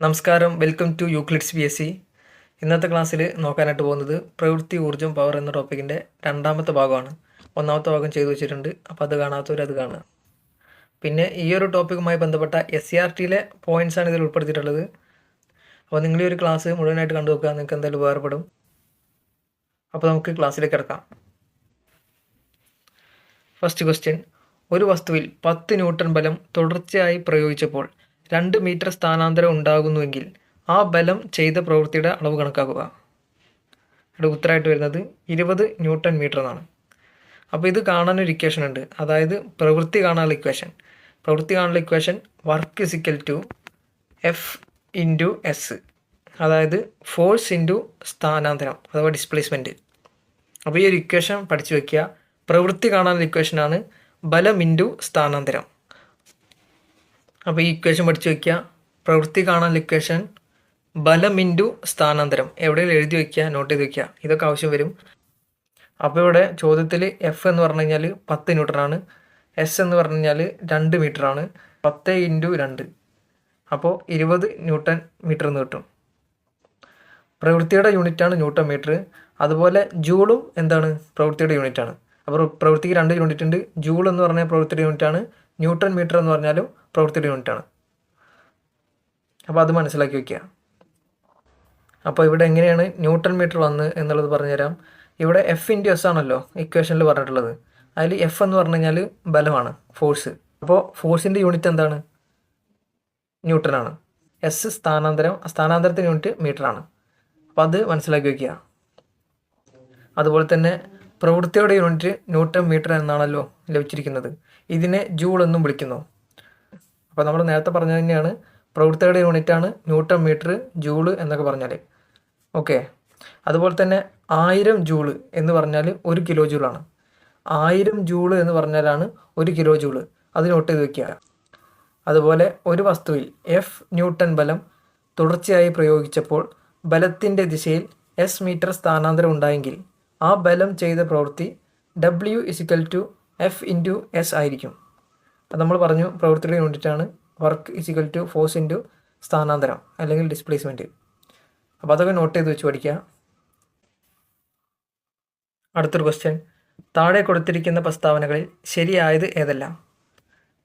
നമസ്കാരം. Welcome to Euclids B S C ഇന്നത്തെ ക്ലാസ്സിൽ നോക്കാനായിട്ട് പോകുന്നത് പ്രവൃത്തി ഊർജം പവർ എന്ന ടോപ്പിക്കിന്റെ രണ്ടാമത്തെ ഭാഗമാണ്. ഒന്നാമത്തെ ഭാഗം ചെയ്തു വെച്ചിട്ടുണ്ട്. അപ്പോൾ അത് കാണാത്തവർ അത് കാണുക. പിന്നെ ഈ ഒരു ടോപ്പിക്കുമായി ബന്ധപ്പെട്ട എസ് സി ആർ ടിയിലെ പോയിന്റ്സാണ് ഇതിൽ ഉൾപ്പെടുത്തിയിട്ടുള്ളത്. അപ്പോൾ നിങ്ങൾ ഈ ഒരു ക്ലാസ് മുഴുവനായിട്ട് കണ്ടു നോക്കുക. നിങ്ങൾക്ക് എന്തായാലും ഉപകാരപ്പെടും. അപ്പോൾ നമുക്ക് ക്ലാസ്സിലേക്ക് കിടക്കാം. ഫസ്റ്റ് ക്വസ്റ്റ്യൻ ഒരു വസ്തുവിൽ പത്ത് ന്യൂട്ടൺ ബലം തുടർച്ചയായി പ്രയോഗിച്ചപ്പോൾ രണ്ട് മീറ്റർ സ്ഥാനാന്തരം ഉണ്ടാകുന്നുവെങ്കിൽ ആ ബലം ചെയ്ത പ്രവൃത്തിയുടെ അളവ് കണക്കാക്കുക. ഇവിടെ ഉത്തരമായിട്ട് വരുന്നത് ഇരുപത് ന്യൂട്ടൺ മീറ്റർ എന്നാണ്. അപ്പോൾ ഇത് കാണാനൊരു ഇക്വേഷൻ ഉണ്ട്. അതായത് പ്രവൃത്തി കാണാനുള്ള ഇക്വേഷൻ പ്രവൃത്തി കാണാനുള്ള equation work is equal to F into S അതായത് ഫോഴ്സ് ഇന്റു സ്ഥാനാന്തരം അഥവാ ഡിസ്പ്ലേസ്മെന്റ് അപ്പോൾ ഈ ഒരു ഇക്വേഷൻ പഠിച്ചു വയ്ക്കുക പ്രവൃത്തി കാണാനുള്ള ഇക്വേഷനാണ് ബലം ഇന്റു സ്ഥാനാന്തരം. അപ്പോൾ ഈ ഇക്വേഷൻ പഠിച്ചു വയ്ക്കുക പ്രവൃത്തി കാണാൻ ഇക്വേഷൻ ബലം ഇന്റു സ്ഥാനാന്തരം. എവിടെയെങ്കിലും എഴുതി വയ്ക്കുക നോട്ട് ചെയ്ത് വയ്ക്കുക ഇതൊക്കെ ആവശ്യം വരും. അപ്പോൾ ഇവിടെ ചോദ്യത്തിൽ എഫ് എന്ന് പറഞ്ഞു കഴിഞ്ഞാൽ പത്ത് ന്യൂട്ടനാണ് എസ് എന്ന് പറഞ്ഞു കഴിഞ്ഞാൽ രണ്ട് മീറ്ററാണ് പത്ത് ഇന്റു രണ്ട്. അപ്പോൾ ഇരുപത് ന്യൂട്ടൺ മീറ്റർ എന്ന് കിട്ടും. പ്രവൃത്തിയുടെ യൂണിറ്റാണ് ന്യൂട്ടൺ മീറ്റർ അതുപോലെ ജൂളും എന്താണ്? പ്രവൃത്തിയുടെ യൂണിറ്റാണ് അപ്പോൾ പ്രവൃത്തിക്ക് രണ്ട് യൂണിറ്റ് ഉണ്ട് ജൂൾ എന്ന് പറഞ്ഞാൽ പ്രവൃത്തിയുടെ യൂണിറ്റാണ് ന്യൂട്ടൺ മീറ്റർ എന്ന് പറഞ്ഞാലും പ്രവൃത്തിയുടെ യൂണിറ്റാണ്. അപ്പോൾ അത് മനസ്സിലാക്കി വയ്ക്കുക. അപ്പോൾ ഇവിടെ എങ്ങനെയാണ് ന്യൂട്ടൺ മീറ്റർ വന്ന് എന്നുള്ളത് പറഞ്ഞുതരാം. ഇവിടെ എഫ് ഇന്റു എസ് ആണല്ലോ ഇക്വേഷനിൽ പറഞ്ഞിട്ടുള്ളത്. അതിൽ എഫ് എന്ന് പറഞ്ഞു കഴിഞ്ഞാൽ ബലമാണ് ഫോഴ്സ് അപ്പോൾ ഫോഴ്സിന്റെ യൂണിറ്റ് എന്താണ്? ന്യൂട്ടനാണ് എസ് സ്ഥാനാന്തരം സ്ഥാനാന്തരത്തിന്റെ യൂണിറ്റ് മീറ്ററാണ് അപ്പോൾ അത് മനസ്സിലാക്കി വയ്ക്കുക. അതുപോലെ തന്നെ പ്രവൃത്തിയുടെ യൂണിറ്റ് ന്യൂട്ടൺ മീറ്റർ എന്നാണല്ലോ ലഭിച്ചിരിക്കുന്നത്. ഇതിനെ ജൂൾ എന്നും വിളിക്കുന്നു. അപ്പോൾ നമ്മൾ നേരത്തെ പറഞ്ഞത് തന്നെയാണ്. പ്രവൃത്തിയുടെ യൂണിറ്റാണ് ന്യൂട്ടൺ മീറ്റർ ജൂൾ എന്നൊക്കെ പറഞ്ഞാൽ ഓക്കെ. അതുപോലെ തന്നെ ആയിരം ജൂൾ എന്ന് പറഞ്ഞാൽ ഒരു കിലോ ജൂളാണ്. ആയിരം ജൂൾ എന്ന് പറഞ്ഞാലാണ് ഒരു കിലോ ജൂൾ. അത് നോട്ട് ചെയ്ത് വെക്കുക. അതുപോലെ ഒരു വസ്തുവിൽ എഫ് ന്യൂട്ടൺ ബലം തുടർച്ചയായി പ്രയോഗിച്ചപ്പോൾ ബലത്തിന്റെ ദിശയിൽ എസ് മീറ്റർ സ്ഥാനാന്തരം ഉണ്ടായെങ്കിൽ ആ ബലം ചെയ്ത പ്രവൃത്തി W is equal to F into S ആയിരിക്കും. അത് നമ്മൾ പറഞ്ഞു പ്രവൃത്തിയുടെ യൂണിറ്റാണ് work is equal to force into സ്ഥാനാന്തരം അല്ലെങ്കിൽ ഡിസ്പ്ലേസ്മെന്റ് അപ്പോൾ അതൊക്കെ നോട്ട് ചെയ്ത് വെച്ച് പഠിക്കുക അടുത്തൊരു ക്വസ്റ്റ്യൻ താഴെ കൊടുത്തിരിക്കുന്ന പ്രസ്താവനകളിൽ ശരിയായത് ഏതല്ല?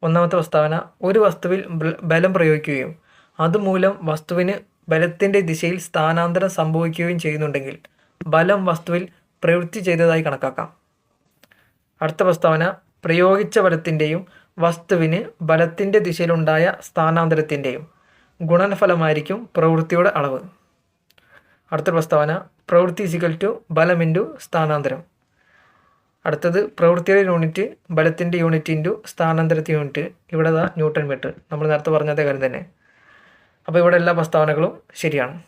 ഒന്നാമത്തെ പ്രസ്താവന ഒരു വസ്തുവിൽ ബലം പ്രയോഗിക്കുകയും അതുമൂലം വസ്തുവിന് ബലത്തിന്റെ ദിശയിൽ സ്ഥാനാന്തരം സംഭവിക്കുകയും ചെയ്യുന്നുണ്ടെങ്കിൽ ബലം വസ്തുവിൽ പ്രവൃത്തി ചെയ്തതായി കണക്കാക്കാം. അടുത്ത പ്രസ്താവന പ്രയോഗിച്ച ബലത്തിന്റെയും വസ്തുവിന് ബലത്തിന്റെ ദിശയിലുണ്ടായ സ്ഥാനാന്തരത്തിന്റെയും ഗുണനഫലമായിരിക്കും പ്രവൃത്തിയുടെ അളവ്. അടുത്ത പ്രസ്താവന പ്രവൃത്തി ഇസിക്കൽ ടു ബലം ഇന്റു സ്ഥാനാന്തരം. അടുത്തത് പ്രവൃത്തിയുടെ യൂണിറ്റ് ബലത്തിന്റെ യൂണിറ്റ് ഇന്റു യൂണിറ്റ് ഇവിടെ ദാ ന്യൂട്ടൺ മീറ്റർ നമ്മൾ നേരത്തെ പറഞ്ഞതേ കാര്യം തന്നെ. അപ്പോൾ ഇവിടെ എല്ലാ പ്രസ്താവനകളും ശരിയാണ്.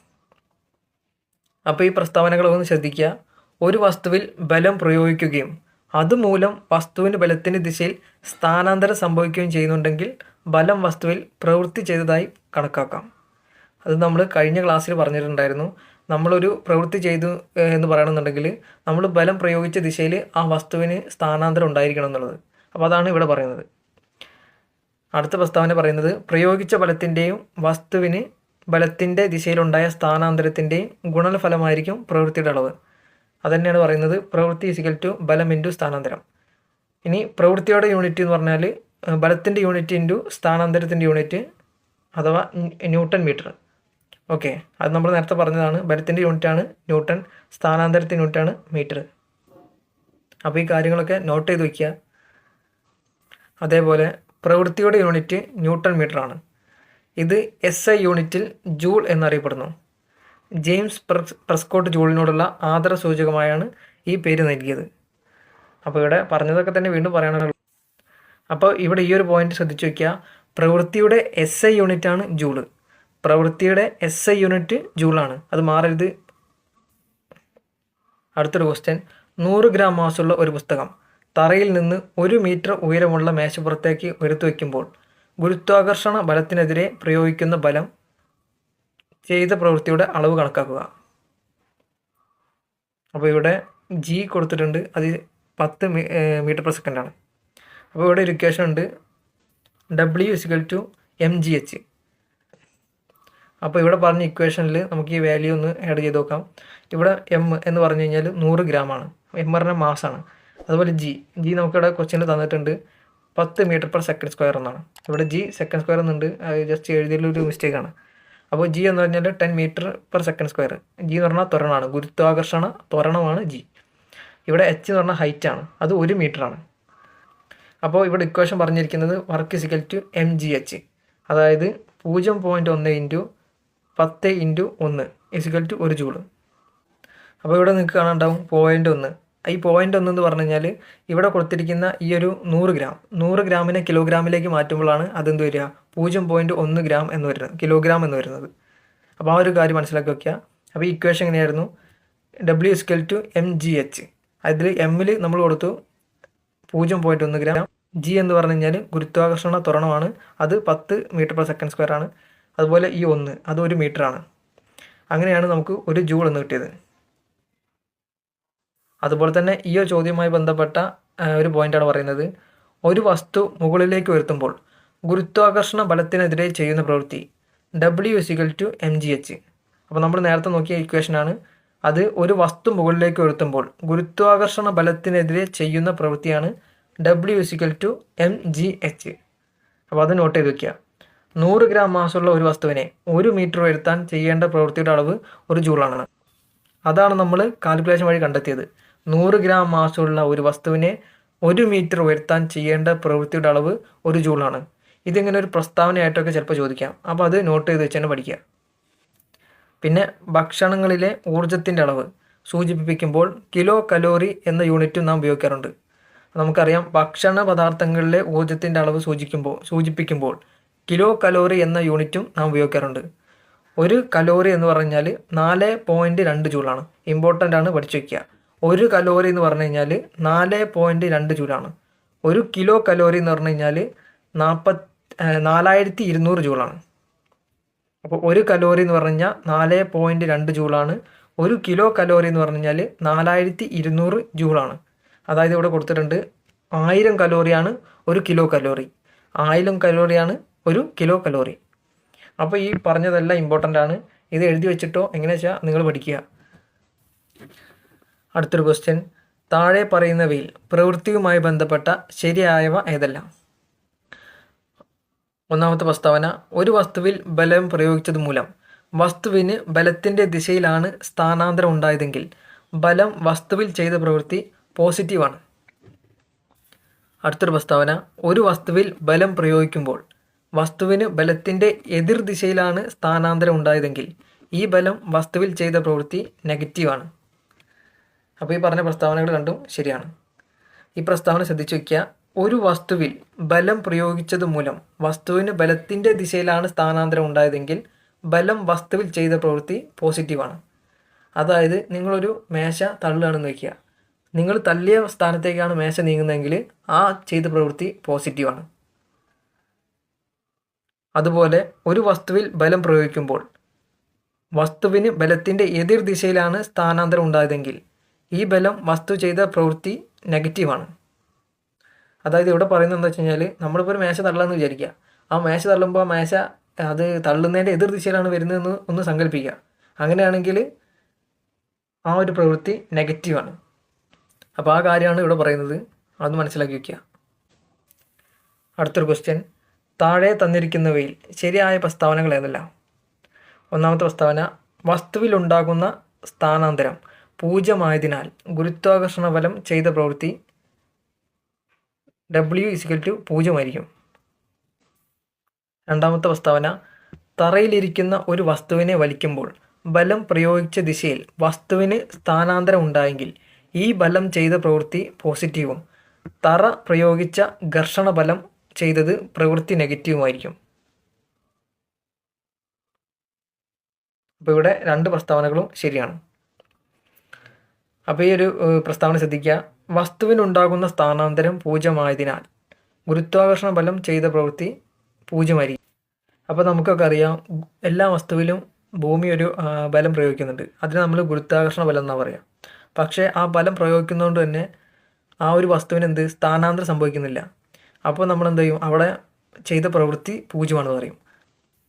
അപ്പോൾ ഈ പ്രസ്താവനകളൊന്ന് ശ്രദ്ധിക്കുക. ഒരു വസ്തുവിൽ ബലം പ്രയോഗിക്കുകയും അതുമൂലം വസ്തുവിന് ബലത്തിന്റെ ദിശയിൽ സ്ഥാനാന്തരം സംഭവിക്കുകയും ചെയ്യുന്നുണ്ടെങ്കിൽ ബലം വസ്തുവിൽ പ്രവൃത്തി ചെയ്തതായി കണക്കാക്കാം. അത് നമ്മൾ കഴിഞ്ഞ ക്ലാസ്സിൽ പറഞ്ഞിട്ടുണ്ടായിരുന്നു. നമ്മളൊരു പ്രവൃത്തി ചെയ്തു എന്ന് പറയണമെന്നുണ്ടെങ്കിൽ നമ്മൾ ബലം പ്രയോഗിച്ച ദിശയിൽ ആ വസ്തുവിന് സ്ഥാനാന്തരം ഉണ്ടായിരിക്കണം എന്നുള്ളത്. അപ്പോൾ അതാണ് ഇവിടെ പറയുന്നത്. അടുത്ത പ്രസ്താവന പറയുന്നത് പ്രയോഗിച്ച ബലത്തിന്റെയും വസ്തുവിന് ബലത്തിന്റെ ദിശയിലുണ്ടായ സ്ഥാനാന്തരത്തിന്റെയും ഗുണനഫലമായിരിക്കും പ്രവൃത്തിയുടെ അളവ്. അതുതന്നെയാണ് പറയുന്നത് പ്രവൃത്തി ഇസിക്കൽ ടു ബലം ഇന്റു സ്ഥാനാന്തരം. ഇനി പ്രവൃത്തിയുടെ യൂണിറ്റ് എന്ന് പറഞ്ഞാൽ ബലത്തിന്റെ യൂണിറ്റ് ഇന്റു സ്ഥാനാന്തരത്തിന്റെ യൂണിറ്റ് അഥവാ ന്യൂ- ന്യൂട്ടൺ മീറ്റർ. ഓക്കെ അത് നമ്മൾ നേരത്തെ പറഞ്ഞതാണ് ബലത്തിന്റെ യൂണിറ്റാണ് ന്യൂട്ടൺ സ്ഥാനാന്തരത്തിന്റെ യൂണിറ്റാണ് മീറ്റർ. അപ്പോൾ ഈ കാര്യങ്ങളൊക്കെ നോട്ട് ചെയ്ത് വയ്ക്കുക അതേപോലെ പ്രവൃത്തിയുടെ യൂണിറ്റ് ന്യൂട്ടൺ മീറ്ററാണ്. ഇത് എസ് ഐ യൂണിറ്റിൽ ജൂൾ എന്നറിയപ്പെടുന്നു. ജെയിംസ് പ്രസ്കോട്ട് ജൂളിനോടുള്ള ആദര സൂചകമായാണ് ഈ പേര് നൽകിയത്. അപ്പോൾ ഇവിടെ പറഞ്ഞതൊക്കെ തന്നെ വീണ്ടും പറയാനുള്ളത് അപ്പോൾ ഇവിടെ ഈ ഒരു പോയിന്റ് ശ്രദ്ധിച്ചു വയ്ക്കുക പ്രവൃത്തിയുടെ എസ് ഐ യൂണിറ്റ് ആണ് ജൂൾ. പ്രവൃത്തിയുടെ എസ് ഐ യൂണിറ്റ് ജൂളാണ്. അത് മാറരുത്. അടുത്തൊരു ക്വസ്റ്റ്യൻ നൂറ് ഗ്രാം മാസുള്ള ഒരു പുസ്തകം. തറയിൽ നിന്ന് ഒരു മീറ്റർ ഉയരമുള്ള മേശപ്പുറത്തേക്ക് എടുത്തു വയ്ക്കുമ്പോൾ ഗുരുത്വാകർഷണ ബലത്തിനെതിരെ പ്രയോഗിക്കുന്ന ബലം ചെയ്ത പ്രവൃത്തിയുടെ അളവ് കണക്കാക്കുക. അപ്പോൾ ഇവിടെ ജി കൊടുത്തിട്ടുണ്ട് അത് പത്ത് മീറ്റർ പെർ സെക്കൻഡ് ആണ്. അപ്പോൾ ഇവിടെ ഒരു ഇക്വേഷൻ ഉണ്ട് W is equal to M G H അപ്പോൾ ഇവിടെ പറഞ്ഞ ഇക്വേഷനിൽ നമുക്ക് ഈ വാല്യൂ ഒന്ന് ആഡ് ചെയ്ത് നോക്കാം. ഇവിടെ എം എന്ന് പറഞ്ഞു കഴിഞ്ഞാൽ നൂറ് ഗ്രാമാണ് എം പറഞ്ഞാൽ മാസാണ് അതുപോലെ ജി ജി നമുക്കിവിടെ കൊച്ചിന് തന്നിട്ടുണ്ട് പത്ത് മീറ്റർ പെർ സെക്കൻഡ് സ്ക്വയർ എന്നാണ്. ഇവിടെ ജി സെക്കൻഡ് സ്ക്വയർ എന്നുണ്ട് ജസ്റ്റ് എഴുതിയുള്ളൊരു മിസ്റ്റേക്കാണ് അപ്പോൾ ജി എന്ന് പറഞ്ഞാൽ ten metre per second square G എന്ന് പറഞ്ഞാൽ ത്വരണമാണ്. ഗുരുത്വാകർഷണ ത്വരണമാണ് ജി ഇവിടെ എച്ച് എന്ന് പറഞ്ഞാൽ ഹൈറ്റ് ആണ്. അത് ഒരു മീറ്ററാണ് അപ്പോൾ ഇവിടെ ഇക്വേഷൻ പറഞ്ഞിരിക്കുന്നത് work is equal to M G H അതായത് പൂജ്യം പോയിന്റ് ഒന്ന് ഇന്റു പത്ത് ഇന്റു ഒന്ന് ഇസിക്കൽ ടു ഒരു ജൂൾ. അപ്പോൾ ഇവിടെ നിങ്ങൾക്ക് കാണാണ്ടാവും പോയിന്റ് ഒന്ന്. ഈ പോയിന്റ് ഒന്നെന്ന് പറഞ്ഞു കഴിഞ്ഞാൽ ഇവിടെ കൊടുത്തിരിക്കുന്ന ഈ ഒരു നൂറ് ഗ്രാം നൂറ് ഗ്രാമിനെ കിലോഗ്രാമിലേക്ക് മാറ്റുമ്പോഴാണ് അതെന്ത് വരിക? പൂജ്യം പോയിന്റ് ഒന്ന് ഗ്രാം എന്ന് വരുന്നത് കിലോഗ്രാം എന്ന് വരുന്നത്. അപ്പോൾ ആ ഒരു കാര്യം മനസ്സിലാക്കി വയ്ക്കുക അപ്പോൾ ഈ ഇക്വേഷൻ എങ്ങനെയായിരുന്നു? W is equal to M G H അതിൽ എമ്മിൽ നമ്മൾ കൊടുത്തു പൂജ്യം പോയിന്റ് ഒന്ന് ഗ്രാം ജി എന്ന് പറഞ്ഞു കഴിഞ്ഞാൽ ഗുരുത്വാകർഷണ ത്വരണമാണ്. അത് പത്ത് മീറ്റർ പെർ സെക്കൻഡ് സ്ക്വയർ ആണ്. അതുപോലെ ഈ ഒന്ന് അത് ഒരു മീറ്ററാണ് അങ്ങനെയാണ് നമുക്ക് ഒരു ജൂൾ എന്ന് കിട്ടിയത്. അതുപോലെ തന്നെ ഈ ഒരു ചോദ്യവുമായി ബന്ധപ്പെട്ട ഒരു പോയിന്റാണ് പറയുന്നത്. ഒരു വസ്തു മുകളിലേക്ക് ഉയർത്തുമ്പോൾ ഗുരുത്വാകർഷണ ബലത്തിനെതിരെ ചെയ്യുന്ന പ്രവൃത്തി W is equal to M G H അപ്പോൾ നമ്മൾ നേരത്തെ നോക്കിയ ഇക്വേഷനാണ് അത് ഒരു വസ്തു മുകളിലേക്ക് ഉയർത്തുമ്പോൾ ഗുരുത്വാകർഷണ ബലത്തിനെതിരെ ചെയ്യുന്ന പ്രവൃത്തിയാണ് W is equal to M G H അപ്പോൾ അത് നോട്ട് ചെയ്ത് വയ്ക്കുക നൂറ് ഗ്രാം മാസമുള്ള ഒരു വസ്തുവിനെ ഒരു മീറ്റർ ഉയർത്താൻ ചെയ്യേണ്ട പ്രവൃത്തിയുടെ അളവ് ഒരു ജൂളാണ്. അതാണ് നമ്മൾ കാൽക്കുലേഷൻ വഴി കണ്ടെത്തിയത്. നൂറ് ഗ്രാം മാസമുള്ള ഒരു വസ്തുവിനെ ഒരു മീറ്റർ ഉയർത്താൻ ചെയ്യേണ്ട പ്രവൃത്തിയുടെ അളവ് ഒരു ജൂളാണ്. ഇതിങ്ങനെ ഒരു പ്രസ്താവനയായിട്ടൊക്കെ ചിലപ്പോൾ ചോദിക്കാം. അപ്പോൾ അത് നോട്ട് ചെയ്ത് വെച്ച് തന്നെ പഠിക്കുക. പിന്നെ ഭക്ഷണങ്ങളിലെ ഊർജത്തിന്റെ അളവ് സൂചിപ്പിക്കുമ്പോൾ കിലോ കലോറി എന്ന യൂണിറ്റും നാം ഉപയോഗിക്കാറുണ്ട്. നമുക്കറിയാം ഭക്ഷണ പദാർത്ഥങ്ങളിലെ ഊർജത്തിന്റെ അളവ് സൂചിക്കുമ്പോൾ സൂചിപ്പിക്കുമ്പോൾ കിലോ കലോറി എന്ന യൂണിറ്റും നാം ഉപയോഗിക്കാറുണ്ട്. ഒരു കലോറി എന്ന് പറഞ്ഞാൽ നാല് പോയിന്റ് രണ്ട് ജൂളാണ്. ഇമ്പോർട്ടന്റ് ആണ് പഠിച്ചു വയ്ക്കുക ഒരു കലോറി എന്ന് പറഞ്ഞു കഴിഞ്ഞാൽ നാല് പോയിന്റ് രണ്ട് ജൂളാണ്. ഒരു കിലോ കലോറി എന്ന് പറഞ്ഞു കഴിഞ്ഞാൽ നാൽപ്പത് നാലായിരത്തി ഇരുന്നൂറ് ജൂളാണ്. അപ്പോൾ ഒരു കലോറി എന്ന് പറഞ്ഞു കഴിഞ്ഞാൽ നാല് പോയിന്റ് രണ്ട് ജൂളാണ്. ഒരു കിലോ കലോറി എന്ന് പറഞ്ഞു കഴിഞ്ഞാൽ നാലായിരത്തി ഇരുന്നൂറ് ജൂളാണ്. അതായത് ഇവിടെ കൊടുത്തിട്ടുണ്ട് ആയിരം കലോറിയാണ് ഒരു കിലോ കലോറി. ആയിരം കലോറിയാണ് ഒരു കിലോ കലോറി. അപ്പോൾ ഈ പറഞ്ഞതെല്ലാം ഇമ്പോർട്ടന്റ് ആണ്. ഇത് എഴുതി വെച്ചിട്ടോ എങ്ങനെയാ വെച്ചാൽ നിങ്ങൾ പഠിക്കുക. അടുത്തൊരു ക്വസ്റ്റ്യൻ താഴെ പറയുന്നവയിൽ പ്രവൃത്തിയുമായി ബന്ധപ്പെട്ട ശരിയായവ ഏതെല്ലാം? ഒന്നാമത്തെ പ്രസ്താവന ഒരു വസ്തുവിൽ ബലം പ്രയോഗിച്ചത് മൂലം. വസ്തുവിന് ബലത്തിന്റെ ദിശയിലാണ് സ്ഥാനാന്തരം ഉണ്ടായതെങ്കിൽ ബലം വസ്തുവിൽ ചെയ്ത പ്രവൃത്തി പോസിറ്റീവാണ് അടുത്തൊരു പ്രസ്താവന ഒരു വസ്തുവിൽ ബലം പ്രയോഗിക്കുമ്പോൾ വസ്തുവിന് ബലത്തിന്റെ എതിർ ദിശയിലാണ് സ്ഥാനാന്തരം ഉണ്ടായതെങ്കിൽ ഈ ബലം വസ്തുവിൽ ചെയ്ത പ്രവൃത്തി നെഗറ്റീവാണ് അപ്പോൾ ഈ പറഞ്ഞ പ്രസ്താവനകൾ രണ്ടും ശരിയാണ്. ഈ പ്രസ്താവന ശ്രദ്ധിച്ചു വയ്ക്കുക ഒരു വസ്തുവിൽ ബലം പ്രയോഗിച്ചത് മൂലം വസ്തുവിന് ബലത്തിന്റെ ദിശയിലാണ് സ്ഥാനാന്തരം ഉണ്ടായതെങ്കിൽ ബലം വസ്തുവിൽ ചെയ്ത പ്രവൃത്തി പോസിറ്റീവാണ് അതായത് നിങ്ങളൊരു മേശ തള്ളുകയാണെന്ന് വയ്ക്കുക നിങ്ങൾ തള്ളിയ സ്ഥാനത്തേക്കാണ് മേശ നീങ്ങുന്നതെങ്കിൽ ആ ചെയ്ത പ്രവൃത്തി പോസിറ്റീവാണ് അതുപോലെ ഒരു വസ്തുവിൽ ബലം പ്രയോഗിക്കുമ്പോൾ വസ്തുവിന് ബലത്തിന്റെ എതിർ ദിശയിലാണ് സ്ഥാനാന്തരം ഉണ്ടായതെങ്കിൽ ഈ ബലം വസ്തു ചെയ്ത പ്രവൃത്തി നെഗറ്റീവാണ്. അതായത് ഇവിടെ പറയുന്നത് എന്താ വെച്ച് കഴിഞ്ഞാൽ നമ്മളിപ്പോൾ ഒരു മേശ തള്ളാന്ന് വിചാരിക്കുക. ആ മേശ തള്ളുമ്പോൾ ആ മേശ അത് തള്ളുന്നതിന്റെ എതിർ ദിശയിലാണ് വരുന്നതെന്ന് ഒന്ന് സങ്കല്പിക്കുക. അങ്ങനെയാണെങ്കിൽ ആ ഒരു പ്രവൃത്തി നെഗറ്റീവാണ്. അപ്പോൾ ആ കാര്യമാണ് ഇവിടെ പറയുന്നത്. അത് മനസ്സിലാക്കി വയ്ക്കുക അടുത്തൊരു ക്വസ്റ്റ്യൻ താഴെ തന്നിരിക്കുന്നവയിൽ ശരിയായ പ്രസ്താവനകൾ ഏതല്ല ഒന്നാമത്തെ പ്രസ്താവന വസ്തുവിലുണ്ടാകുന്ന സ്ഥാനാന്തരം. പൂജ്യമായതിനാൽ ഗുരുത്വാകർഷണ ബലം ചെയ്ത പ്രവൃത്തി ഡബ്ല്യു ഇസിക്കൽ ടു പൂജ്യമായിരിക്കും. രണ്ടാമത്തെ പ്രസ്താവന തറയിലിരിക്കുന്ന ഒരു വസ്തുവിനെ വലിക്കുമ്പോൾ ബലം പ്രയോഗിച്ച ദിശയിൽ വസ്തുവിന് സ്ഥാനാന്തരം ഉണ്ടായെങ്കിൽ ഈ ബലം ചെയ്ത പ്രവൃത്തി പോസിറ്റീവും തറ പ്രയോഗിച്ച ഘർഷണ ബലം ചെയ്തത് പ്രവൃത്തി നെഗറ്റീവുമായിരിക്കും. അപ്പോൾ ഇവിടെ രണ്ട് പ്രസ്താവനകളും ശരിയാണ്. അപ്പോൾ ഈ ഒരു പ്രസ്താവന ശ്രദ്ധിക്കുക. വസ്തുവിനുണ്ടാകുന്ന സ്ഥാനാന്തരം പൂജ്യമായതിനാൽ ഗുരുത്വാകർഷണ ബലം ചെയ്ത പ്രവൃത്തി പൂജ്യമായിരിക്കും. അപ്പോൾ നമുക്കൊക്കെ അറിയാം എല്ലാ വസ്തുവിലും ഭൂമി ഒരു ബലം പ്രയോഗിക്കുന്നുണ്ട്. അതിന് നമ്മൾ ഗുരുത്വാകർഷണ ബലം എന്നാണ് പറയുക പക്ഷേ ആ ബലം പ്രയോഗിക്കുന്നതുകൊണ്ട് തന്നെ ആ ഒരു വസ്തുവിന് എന്ത് സ്ഥാനാന്തരം സംഭവിക്കുന്നില്ല. അപ്പോൾ നമ്മൾ എന്ത് ചെയ്യും അവിടെ ചെയ്ത പ്രവൃത്തി പൂജ്യമാണെന്ന് പറയും.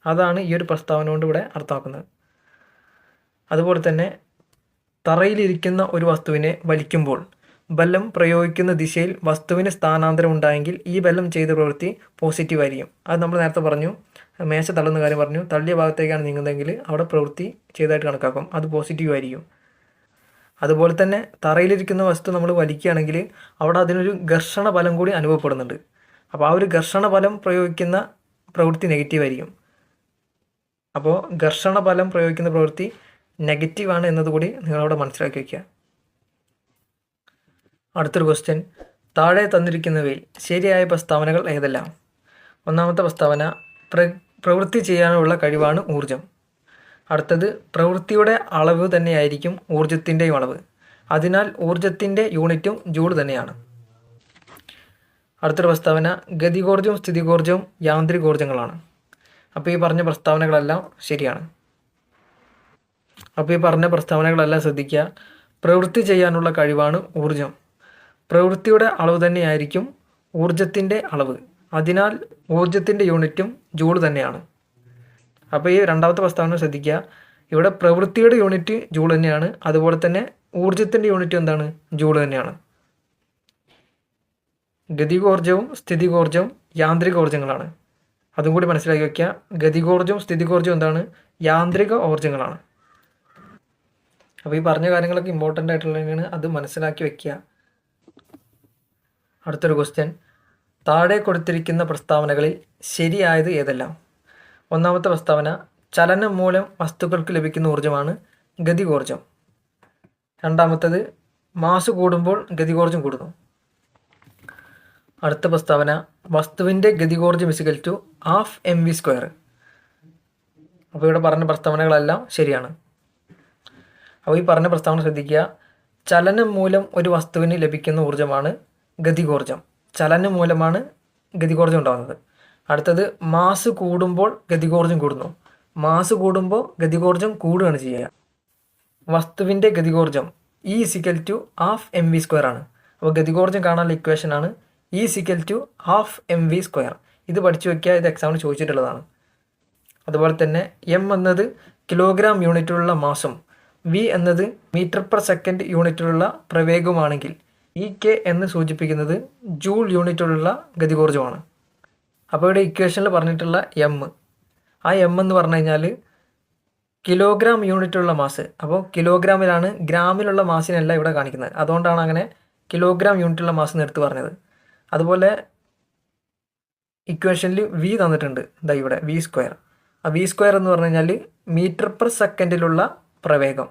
അതാണ് ഈ ഒരു പ്രസ്താവന കൊണ്ട് ഇവിടെ അർത്ഥമാക്കുന്നത്. അതുപോലെ തന്നെ തറയിലിരിക്കുന്ന ഒരു വസ്തുവിനെ വലിക്കുമ്പോൾ ബലം പ്രയോഗിക്കുന്ന ദിശയിൽ വസ്തുവിന് സ്ഥാനാന്തരം ഉണ്ടായെങ്കിൽ ഈ ബലം ചെയ്ത പ്രവൃത്തി പോസിറ്റീവ് ആയിരിക്കും. അത് നമ്മൾ നേരത്തെ പറഞ്ഞു മേശ തള്ളുന്ന കാര്യം പറഞ്ഞു തള്ളിയ ഭാഗത്തേക്കാണ് നീങ്ങുന്നതെങ്കിൽ അവിടെ പ്രവൃത്തി ചെയ്തതായിട്ട് കണക്കാക്കും. അത് പോസിറ്റീവ് ആയിരിക്കും. അതുപോലെ തന്നെ തറയിലിരിക്കുന്ന വസ്തു നമ്മൾ വലിക്കുകയാണെങ്കിൽ അവിടെ അതിനൊരു ഘർഷണ ബലം കൂടി അനുഭവപ്പെടുന്നുണ്ട്. അപ്പോൾ ആ ഒരു ഘർഷണ ബലം പ്രയോഗിക്കുന്ന പ്രവൃത്തി നെഗറ്റീവ് ആയിരിക്കും. അപ്പോൾ ഘർഷണ ബലം പ്രയോഗിക്കുന്ന പ്രവൃത്തി നെഗറ്റീവാണ് എന്നതുകൂടി നിങ്ങളവിടെ മനസ്സിലാക്കി വയ്ക്കുക അടുത്തൊരു ക്വസ്റ്റ്യൻ താഴെ തന്നിരിക്കുന്നവയിൽ ശരിയായ പ്രസ്താവനകൾ ഏതെല്ലാം? ഒന്നാമത്തെ പ്രസ്താവന പ്ര പ്രവൃത്തി ചെയ്യാനുള്ള കഴിവാണ് ഊർജം അടുത്തത് പ്രവൃത്തിയുടെ അളവ് തന്നെയായിരിക്കും ഊർജത്തിന്റെയും അളവ്. അതിനാൽ ഊർജത്തിന്റെ യൂണിറ്റും ജൂൾ തന്നെയാണ്. അടുത്തൊരു പ്രസ്താവന ഗതികോർജവും സ്ഥിതികോർജവും യാന്ത്രികോർജങ്ങളാണ് അപ്പോൾ ഈ പറഞ്ഞ പ്രസ്താവനകളെല്ലാം ശരിയാണ്. അപ്പോൾ ഈ പറഞ്ഞ പ്രസ്താവനകളെല്ലാം ശ്രദ്ധിക്കുക. പ്രവൃത്തി ചെയ്യാനുള്ള കഴിവാണ് ഊർജം പ്രവൃത്തിയുടെ അളവ് തന്നെയായിരിക്കും ഊർജത്തിന്റെ അളവ്. അതിനാൽ ഊർജത്തിന്റെ യൂണിറ്റും ജൂൾ തന്നെയാണ്. അപ്പോൾ ഈ രണ്ടാമത്തെ പ്രസ്താവന ശ്രദ്ധിക്കുക. ഇവിടെ പ്രവൃത്തിയുടെ യൂണിറ്റ് ജൂൾ തന്നെയാണ്. അതുപോലെ തന്നെ ഊർജത്തിന്റെ യൂണിറ്റ് എന്താണ്? ജൂൾ തന്നെയാണ്. ഗതികോർജവും സ്ഥിതികോർജവും യാന്ത്രികോർജങ്ങളാണ് അതും കൂടി മനസ്സിലാക്കി വയ്ക്കുക ഗതികോർജവും സ്ഥിതികോർജവും എന്താണ്? യാന്ത്രിക ഊർജങ്ങളാണ് അപ്പോൾ ഈ പറഞ്ഞ കാര്യങ്ങളൊക്കെ ഇമ്പോർട്ടന്റ് ആയിട്ടുള്ളതാണ് അത് മനസ്സിലാക്കി വെക്കുക. അടുത്തൊരു ക്വസ്റ്റ്യൻ താഴെ കൊടുത്തിരിക്കുന്ന പ്രസ്താവനകളിൽ ശരിയായത് ഏതെല്ലാം? ഒന്നാമത്തെ പ്രസ്താവന ചലനം മൂലം വസ്തുക്കൾക്ക് ലഭിക്കുന്ന ഊർജമാണ് ഗതികോർജം രണ്ടാമത്തേത് മാസ് കൂടുമ്പോൾ ഗതികോർജം കൂടുന്നു. അടുത്ത പ്രസ്താവന വസ്തുവിന്റെ ഗതികോർജം is equal to half M V square അപ്പോൾ ഇവിടെ പറഞ്ഞ പ്രസ്താവനകളെല്ലാം ശരിയാണ്. അപ്പോൾ ഈ പറഞ്ഞ പ്രസ്താവന ശ്രദ്ധിക്കുക. ചലനം മൂലം ഒരു വസ്തുവിന് ലഭിക്കുന്ന ഊർജമാണ് ഗതികോർജം. ചലനം മൂലമാണ് ഗതികോർജം ഉണ്ടാകുന്നത്. അടുത്തത് മാസ് കൂടുമ്പോൾ ഗതികോർജം കൂടുന്നു. മാസ് കൂടുമ്പോൾ ഗതികോർജം കൂടുകയാണ് ചെയ്യുക. വസ്തുവിന്റെ ഗതികോർജം E is equal to half M V square ആണ്. അപ്പോൾ ഗതികോർജം കാണാനുള്ള ഇക്വേഷൻ ആണ് E is equal to half M V square ഇത് പഠിച്ചു വയ്ക്കുക ഇത് എക്സാമിന് ചോദിച്ചിട്ടുള്ളതാണ്. അതുപോലെ തന്നെ എം എന്നത് കിലോഗ്രാം യൂണിറ്റിലുള്ള മാസം വി എന്നത് മീറ്റർ പെർ സെക്കൻഡ് യൂണിറ്റിലുള്ള പ്രവേഗമാണെങ്കിൽ ഇ കെ എന്ന് സൂചിപ്പിക്കുന്നത് ജൂൾ യൂണിറ്റിലുള്ള ഗതികോർജമാണ്. അപ്പോൾ ഇവിടെ ഇക്വേഷനിൽ പറഞ്ഞിട്ടുള്ള എം ആ എം എന്ന് പറഞ്ഞു കഴിഞ്ഞാൽ കിലോഗ്രാം യൂണിറ്റുള്ള മാസ് അപ്പോൾ കിലോഗ്രാമിലാണ് ഗ്രാമിലുള്ള മാസിനല്ല ഇവിടെ കാണിക്കുന്നത്. അതുകൊണ്ടാണ് അങ്ങനെ കിലോഗ്രാം യൂണിറ്റുള്ള മാസ് എന്ന് എടുത്ത് പറഞ്ഞത്. അതുപോലെ ഇക്വേഷനിൽ വി തന്നിട്ടുണ്ട്. ഇതാ ഇവിടെ വി സ്ക്വയർ ആ വി സ്ക്വയർ എന്ന് പറഞ്ഞു കഴിഞ്ഞാൽ മീറ്റർ പെർ സെക്കൻഡിലുള്ള പ്രവേഗം.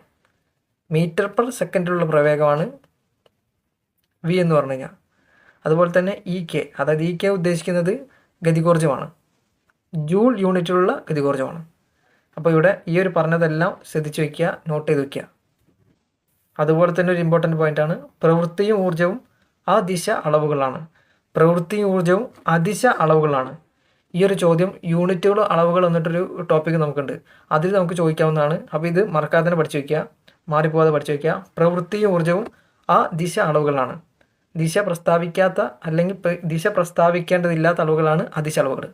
മീറ്റർ പെർ സെക്കൻഡിലുള്ള പ്രവേഗമാണ് വി എന്ന് പറഞ്ഞു കഴിഞ്ഞാൽ. അതുപോലെ തന്നെ ഇ കെ അതായത് ഇ കെ ഉദ്ദേശിക്കുന്നത് ഗതികോർജമാണ്. ജൂൾ യൂണിറ്റിലുള്ള ഗതികോർജമാണ്. അപ്പോൾ ഇവിടെ ഈ ഒരു പറഞ്ഞതെല്ലാം ശ്രദ്ധിച്ച് വയ്ക്കുക നോട്ട് ചെയ്ത് വയ്ക്കുക. അതുപോലെ തന്നെ ഒരു ഇമ്പോർട്ടന്റ് പോയിന്റാണ് പ്രവൃത്തിയും ഊർജവും ആ ദിശ അളവുകളാണ്. പ്രവൃത്തിയും ഊർജവും അതിശ അളവുകളാണ്. ഈ ഒരു ചോദ്യം യൂണിറ്റുകൾ അളവുകൾ എന്നിട്ടൊരു ടോപ്പിക് നമുക്കുണ്ട്. അതിൽ നമുക്ക് ചോദിക്കാവുന്നതാണ്. അപ്പോൾ ഇത് മറക്കാതെ തന്നെ പഠിച്ചു വയ്ക്കുക മാറിപ്പോകാതെ പഠിച്ചു വയ്ക്കുക പ്രവൃത്തിയും ഊർജവും ആ ദിശ അളവുകളാണ്. ദിശ പ്രസ്താവിക്കാത്ത അല്ലെങ്കിൽ ദിശ പ്രസ്താവിക്കേണ്ടതില്ലാത്ത അളവുകളാണ് അതിശ അളവുകൾ.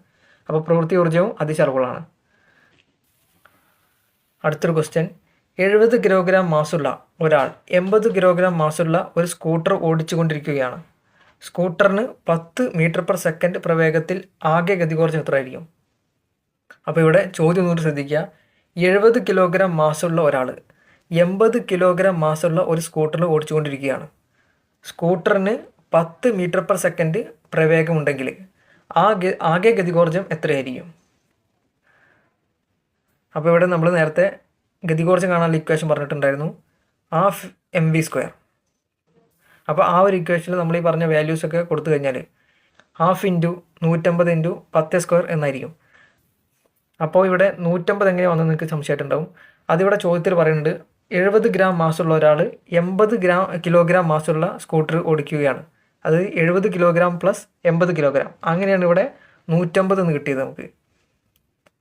അപ്പോൾ പ്രവൃത്തി ഊർജവും അതിശ അളവുകളാണ്. അടുത്തൊരു ക്വസ്റ്റ്യൻ എഴുപത് കിലോഗ്രാം മാസുള്ള ഒരാൾ എൺപത് കിലോഗ്രാം മാസുള്ള ഒരു സ്കൂട്ടർ ഓടിച്ചുകൊണ്ടിരിക്കുകയാണ്. സ്കൂട്ടറിന് പത്ത് മീറ്റർ പെർ സെക്കൻഡ് പ്രവേഗത്തിൽ ആകെ ഗതികോർജം എത്രയായിരിക്കും? അപ്പോൾ ഇവിടെ ചോദ്യം ഒന്നുകൂടി ശ്രദ്ധിക്കുക. എഴുപത് കിലോഗ്രാം മാസുള്ള ഒരാൾ എൺപത് കിലോഗ്രാം മാസുള്ള ഒരു സ്കൂട്ടറിൽ ഓടിച്ചുകൊണ്ടിരിക്കുകയാണ്. സ്കൂട്ടറിന് പത്ത് മീറ്റർ പെർ സെക്കൻഡ് പ്രവേഗമുണ്ടെങ്കിൽ ആ ആകെ ഗതികോർജം എത്രയായിരിക്കും? അപ്പോൾ ഇവിടെ നമ്മൾ നേരത്തെ ഗതികോർജം കാണാനുള്ള ഇക്വേഷൻ പറഞ്ഞിട്ടുണ്ടായിരുന്നു. ഹാഫ് എം വി സ്ക്വയർ അപ്പോൾ ആ ഒരു ഇക്വേഷനിൽ നമ്മൾ ഈ പറഞ്ഞ വാല്യൂസ് ഒക്കെ കൊടുത്തു കഴിഞ്ഞാൽ ഹാഫ് ഇന്റു നൂറ്റമ്പത് ഇന്റു പത്ത് സ്ക്വയർ എന്നായിരിക്കും. അപ്പോൾ ഇവിടെ നൂറ്റമ്പത് എങ്ങനെ വന്നു നിങ്ങൾക്ക് സംശയമായിട്ടുണ്ടാവും. അതിവിടെ ചോദ്യത്തിൽ പറയുന്നുണ്ട് എഴുപത് ഗ്രാം മാസമുള്ള ഒരാൾ എൺപത് ഗ്രാം കിലോഗ്രാം മാസമുള്ള സ്കൂട്ടർ ഓടിക്കുകയാണ്. അത് എഴുപത് കിലോഗ്രാം പ്ലസ് എൺപത് കിലോഗ്രാം അങ്ങനെയാണ് ഇവിടെ നൂറ്റമ്പത് എന്ന് കിട്ടിയത് നമുക്ക്.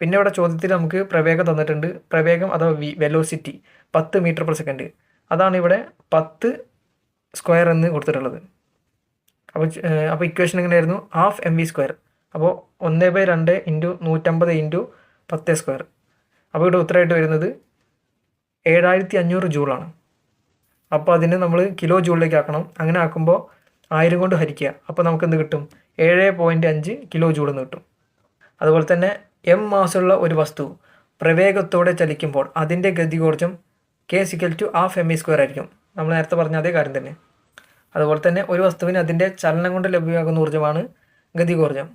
പിന്നെ ഇവിടെ ചോദ്യത്തിൽ നമുക്ക് പ്രവേഗം തന്നിട്ടുണ്ട്. പ്രവേഗം അഥവാ വെലോസിറ്റി പത്ത് മീറ്റർ പെർ സെക്കൻഡ് അതാണ് ഇവിടെ പത്ത് സ്ക്വയർ എന്ന് കൊടുത്തിട്ടുള്ളത്. അപ്പോൾ അപ്പോൾ ഇക്വേഷൻ എങ്ങനെയായിരുന്നു? ഹാഫ് എം വി സ്ക്വയർ അപ്പോൾ ഒന്ന് ബൈ രണ്ട് ഇന്റു നൂറ്റമ്പത് ഇന്റു പത്ത് സ്ക്വയർ അപ്പോൾ ഇവിടെ ഉത്തരമായിട്ട് വരുന്നത് ഏഴായിരത്തി അഞ്ഞൂറ് ജൂളാണ് അപ്പോൾ അതിന് നമ്മൾ കിലോ ജൂളിലേക്ക് ആക്കണം. അങ്ങനെ ആക്കുമ്പോൾ ആയിരം കൊണ്ട് ഹരിക്കുക. അപ്പോൾ നമുക്ക് എന്ത് കിട്ടും? ഏഴ് പോയിന്റ് അഞ്ച് കിലോ ജൂൾ എന്ന് കിട്ടും. അതുപോലെ തന്നെ എം മാസമുള്ള ഒരു വസ്തു പ്രവേഗത്തോടെ ചലിക്കുമ്പോൾ അതിന്റെ ഗതികോർജം K is equal to half M E square ആയിരിക്കും. നമ്മൾ നേരത്തെ പറഞ്ഞ അതേ കാര്യം തന്നെ. അതുപോലെ തന്നെ ഒരു വസ്തുവിന് അതിന്റെ ചലനം കൊണ്ട് ലഭ്യമാകുന്ന ഊർജമാണ് ഗതികോർജം.